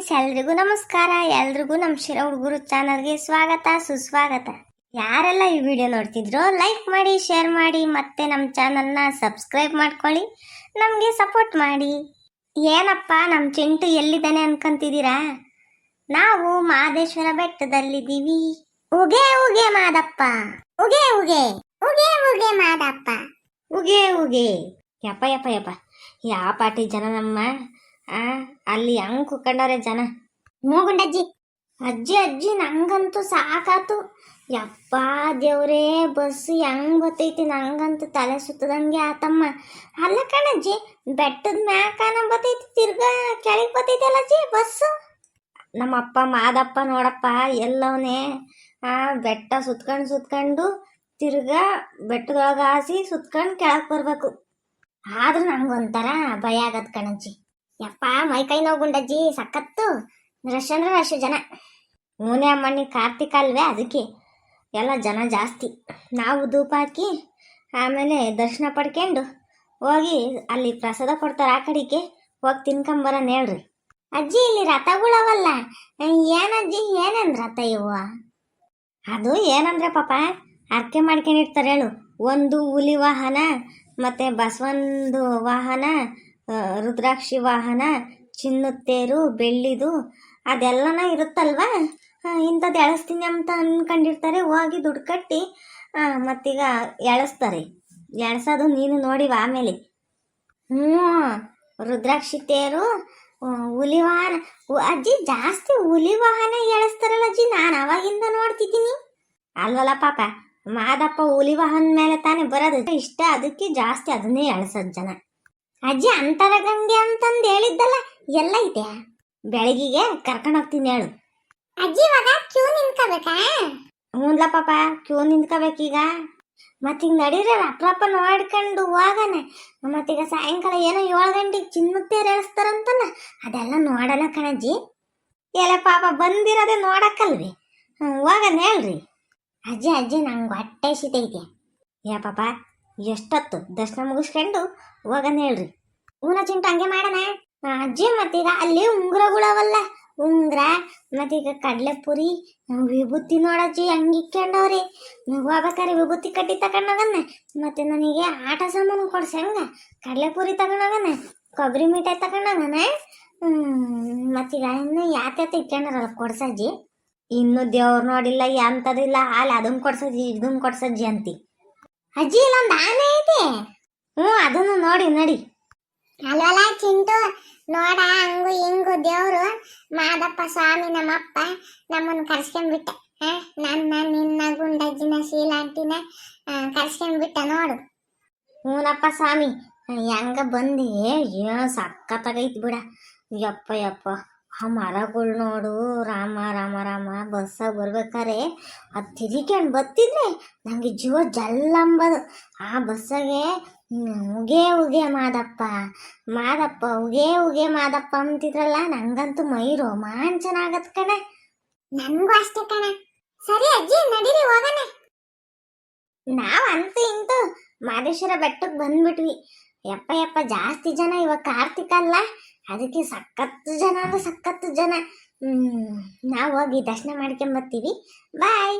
Friends, ಎಲ್ರಿಗೂ ನಮಸ್ಕಾರ. ಎಲ್ರಿಗೂ ನಮ್ಮ ಶಿರ ಹುಡುಗರು ಚಾನಲ್ಗೆ ಸ್ವಾಗತ, ಸುಸ್ವಾಗತ. ಯಾರೆಲ್ಲ ಈ ವಿಡಿಯೋ ನೋಡ್ತಿದ್ರೋ ಲೈಕ್ ಮಾಡಿ ಶೇರ್ ಮಾಡಿ, ಮತ್ತೆ ನಮ್ಮ ಚಾನಲ್ನ ಸಬ್ಸ್ಕ್ರೈಬ್ ಮಾಡ್ಕೊಳ್ಳಿ, ನಮಗೆ ಸಪೋರ್ಟ್ ಮಾಡಿ. ಏನಪ್ಪ ನಮ್ಮ ಚಿಂಟು ಎಲ್ಲಿದ್ದಾನೆ ಅನ್ಕೊಂತಿದ್ದೀರಾ? ನಾವು ಮಹದೇಶ್ವರ ಬೆಟ್ಟದಲ್ಲಿದ್ದೀವಿ. ಉಗೆ ಉಗೆ ಮಾದಪ್ಪ. ಉಗೆ ಉಗೆ. ಉಗೆ ಉಗೆ ಮಾದಪ್ಪ. ಉಗೆ ಉಗೆ. ಯಪ್ಪ ಯಪ್ಪ ಯಪ್ಪ. ಯಾವ ಪಾಟಿ ಜನ ನಮ್ಮ ಆ, ಅಲ್ಲಿ ಹೆಂಗ್ ಕುಕ್ಕಂಡವ್ರೆ ಜನ. ಮೂಗುಂಡಜ್ಜಿ, ಅಜ್ಜಿ ಅಜ್ಜಿ, ನಂಗಂತೂ ಸಾಕಾತು. ಯಪ್ಪ ದೇವ್ರೇ, ಬಸ್ ಹೆಂಗ್ ಬತ್ತೈತಿ ನಂಗಂತೂ ತಲೆ ಸುತ್ತದಂಗೆ ಆತಮ್ಮ. ಅಲ್ಲ ಕಣಜ್ಜಿ, ಬೆಟ್ಟದ ಮ್ಯಾಕನ ಬತ್ತೈತಿ, ತಿರ್ಗಾ ಕೆಳಗೆ ಬತ್ತೈತಲ್ಲ ಅಜ್ಜಿ ಬಸ್ಸು ನಮ್ಮಪ್ಪ ಮಾದಪ್ಪ ನೋಡಪ್ಪ, ಎಲ್ಲವನೇ, ಆ, ಬೆಟ್ಟ ಸುತ್ಕೊಂಡು ಸುತ್ಕೊಂಡು ತಿರ್ಗಾ ಬೆಟ್ಟದೊಳಗೆ ಹಾಸಿ ಸುತ್ಕೊಂಡು ಕೆಳಗೆ ಬರ್ಬೇಕು. ಆದ್ರೂ ನಂಗೊಂಥರ ಭಯ ಆಗತ್ತೆ ಕಣಜ್ಜಿ. ಯಪ್ಪ, ಮೈ ಕೈ ನೋವು ಗುಂಡಜ್ಜಿ, ಸಖತ್ತು. ರಶ್ ಅಂದ್ರೆ ರಶ್ ಜನ. ಮೂನೆ ಅಮ್ಮಣ್ಣಿ ಕಾರ್ತಿಕ ಅಲ್ವೇ ಅದಕ್ಕೆ. ಎಲ್ಲ ಜನ ಜಾಸ್ತಿ. ನಾವು ಧೂಪ ಹಾಕಿ, ಆಮೇಲೆ ದರ್ಶನ ಪಡ್ಕೊಂಡು ಹೋಗಿ ಅಲ್ಲಿ ಪ್ರಸಾದ ಕೊಡ್ತಾರೆ ಆ ಕಡೆಗೆ. ಹೋಗಿ ತಿನ್ಕೊಂಬರೋಣ ಹೇಳ್ರಿ. ಅಜ್ಜಿ, ಇಲ್ಲಿ ರಥಗಳವಲ್ಲ. ಏನಜ್ಜಿ ಏನೇನು ರಥ ಇವ? ಅದು ಏನಂದ್ರೆ ಪಾಪ ಅರ್ಕೆ ಮಾಡ್ಕೊಂಡಿರ್ತಾರೆ ಹೇಳು. ಒಂದು ಹುಲಿ ವಾಹನ, ಮತ್ತೆ ಬಸವಂದು ವಾಹನ ರುದ್ರಾಕ್ಷಿ ವಾಹನ ಚಿನ್ನುತ್ತೇರು ತೇರು, ಬೆಳ್ಳಿದು ಅದೆಲ್ಲನ ಇರುತ್ತಲ್ವಾ? ಇಂಥದ್ದು ಎಳಸ್ತೀನಿ ಅಂತ ಅನ್ಕೊಂಡಿರ್ತಾರೆ. ಹೋಗಿ ದುಡ್ಡು ಕಟ್ಟಿ ಮತ್ತೀಗ ಎಳಸ್ತಾರೆ. ಎಳ್ಸೋದು ನೀನು ನೋಡಿವ ಆಮೇಲೆ. ಹ್ಞೂ, ರುದ್ರಾಕ್ಷಿ ತೇರು ಹುಲಿ ವಾಹನ. ಅಜ್ಜಿ, ಜಾಸ್ತಿ ಹುಲಿ ವಾಹನ ಎಳಸ್ತಾರಲ್ಲ ಅಜ್ಜಿ, ನಾನು ಅವಾಗಿಂದ ನೋಡ್ತಿದ್ದೀನಿ. ಅಲ್ವಲ್ಲ ಪಾಪ, ಮಾದಪ್ಪ ಹುಲಿ ವಾಹನ ಮೇಲೆ ತಾನೇ ಬರೋದು. ಇಷ್ಟ, ಅದಕ್ಕೆ ಜಾಸ್ತಿ ಅದನ್ನೇ ಎಳ್ಸೋದು ಜನ. ಅಜ್ಜಿ ಅಂತರ ಗಂಗೆ ಅಂತಂದು ಹೇಳಿದ್ದಲ್ಲ ಎಲ್ಲ ಇದೆ ಬೆಳಗಿಗೆ ಕರ್ಕೊಂಡು ಹೋಗ್ತೀನಿ ಹೇಳು. ಅಜ್ಜಿ ಇವಾಗ ಕ್ಯೂ ನಿಂತ್ಕೋಬೇಕಾ? ಹ್ಞೂನ್ಲ ಪಾಪ ಕ್ಯೂ ನಿಂತ್ಕೋಬೇಕೀಗ ಮತ್ತೀಗ ನಡೀರಿ ಅಪ್ರಪ್ಪ ನೋಡ್ಕೊಂಡು ಹೋಗನ ಮತ್ತೀಗ ಸಾಯಂಕಾಲ ಏನೋ ಏಳು ಗಂಟೆಗೆ ಚಿನ್ನತ್ತೇರು ಎಳಿಸ್ತಾರಂತಲ್ಲ ಅದೆಲ್ಲ ನೋಡಲ್ಲ ಕಣಜ್ಜಿ. ಎಲ್ಲ ಪಾಪ ಬಂದಿರೋದೇ ನೋಡಕ್ಕಲ್ರಿ. ಹ್ಞೂ ಹೋಗಣ ಹೇಳ್ರಿ. ಅಜ್ಜಿ ಅಜ್ಜಿ ನಂಗೆ ಹೊಟ್ಟೆ ಸಿತೈತೆ ಯಾ ಪಾಪ ಎಷ್ಟೊತ್ತು? ದರ್ಶನ ಮುಗಿಸ್ಕೊಂಡು ಹೋಗಣ ಹೇಳ್ರಿ. ಊನ ಚಿಂಟು ಹಂಗೆ ಮಾಡೋಣ. ಅಜ್ಜಿ ಮತ್ತೀಗ ಅಲ್ಲಿ ಉಂಗುರಗಳವಲ್ಲ. ಉಂಗುರ, ಮತ್ತೀಗ ಕಡಲೆಪುರಿ ವಿಭೂತಿ ನೋಡಜ್ಜಿ ಹಂಗೆ ಇಕ್ಕೊಂಡವ್ರಿ ಹೋಗ್ಬೇಕಾರೆ ವಿಭೂತಿ ಕಟ್ಟಿ ತಗೊಂಡೋಗನ್ನ ಮತ್ತೆ ನನಗೆ ಆಟ ಸಾಮಾನು ಕೊಡ್ಸಿ ಹಂಗ? ಕಡಲೆಪುರಿ ತಗೊಂಡೋಗಣ ಕೊಬ್ಬರಿ ಮಿಠಾಯಿ ತಗೊಂಡೋಗಣ ಮತ್ತೀಗ ಇನ್ನು ಯಾತ್ಯಾತ ಇಕ್ಕೊಂಡಾರಲ್ಲ ಕೊಡ್ಸಜ್ಜಿ? ಇನ್ನು ದೇವ್ರು ನೋಡಿಲ್ಲ ಎಂಥದಿಲ್ಲ ಹಾಲು ಅದನ್ನು ಕೊಡ್ಸಜ್ಜಿ ಇದನ್ನು ಕೊಡ್ಸಜ್ಜಿ ಅಂತಿ. ಅಜ್ಜಿ ಇಲ್ಲೊಂದು ಆನೆ ಐತೆ ಹ್ಞೂ ಅದನ್ನು ನೋಡಿ ನಡಿ. ಅಲ್ವಲ್ಲ ಚಿಂಟು? ನೋಡ ಹಂಗು ಹಿಂಗು ದೇವರು. ಮಾದಪ್ಪ ಸ್ವಾಮಿ ನಮ್ಮಪ್ಪ ನಮ್ಮನ್ನು ಕರ್ಸ್ಕೊಂಡ್ಬಿಟ್ಟ. ನನ್ನ ನಿನ್ನ ಗುಂಡಜ್ಜಿನ ಶೀಲಾಂಟಿನ ಕರ್ಸ್ಕೊಂಡ್ಬಿಟ್ಟ ನೋಡು. ಹ್ಞೂನಪ್ಪ ಸ್ವಾಮಿ. ಹೆಂಗ ಬಂದಿ ಏನು ಸಕ್ಕತ್ತಾಗೈತಿ ಬಿಡ. ಯಪ್ಪ ಯಪ್ಪ. ಆ ಮರಗಳು ನೋಡು ರಾಮ ರಾಮ ರಾಮ ಬಸ್ಸಾಗ ಬರ್ಬೇಕಾರೆ ಅದು ತಿರುಗಿಕೊಂಡು ಬತ್ತಿದ್ರೆ ನನಗೆ ಜೀವ ಜಲ್ಲಂಬದು. ಆ ಬಸ್ಸಾಗೆ ಉಗೆ ಉಗೆ ಮಾದಪ್ಪ ಮಾದಪ್ಪ ಉಗೆ ಉಗೆ ಮಾದಪ್ಪ ಅಂತಿದ್ರಲ್ಲ ನಂಗಂತೂ ಮೈ ರೋಮಾಂಚನ ಆಗತ್ ಕಣ. ನನಗೂ ಅಷ್ಟೇ ಕಣ. ಸರಿ ಅಜ್ಜಿ ನಡೀರಿ ಹೋಗಣೆ. ನಾವು ಅಂತೂ ಇಂತೂ ಮಾದೇಶ್ವರ ಬೆಟ್ಟಕ್ಕೆ ಬಂದ್ಬಿಟ್ವಿ. ಯಪ್ಪ ಯಪ್ಪ ಜಾಸ್ತಿ ಜನ ಇವಾಗ ಕಾರ್ತಿಕ ಅಲ್ಲ. ಅದಕ್ಕೆ ಸಖತ್ತು ಜನ ಅಂದ್ರೆ ಸಖತ್ತು ಜನ. ನಾವು ಹೋಗಿ ದರ್ಶನ ಮಾಡ್ಕೊಂಬರ್ತೀವಿ ಬಾಯ್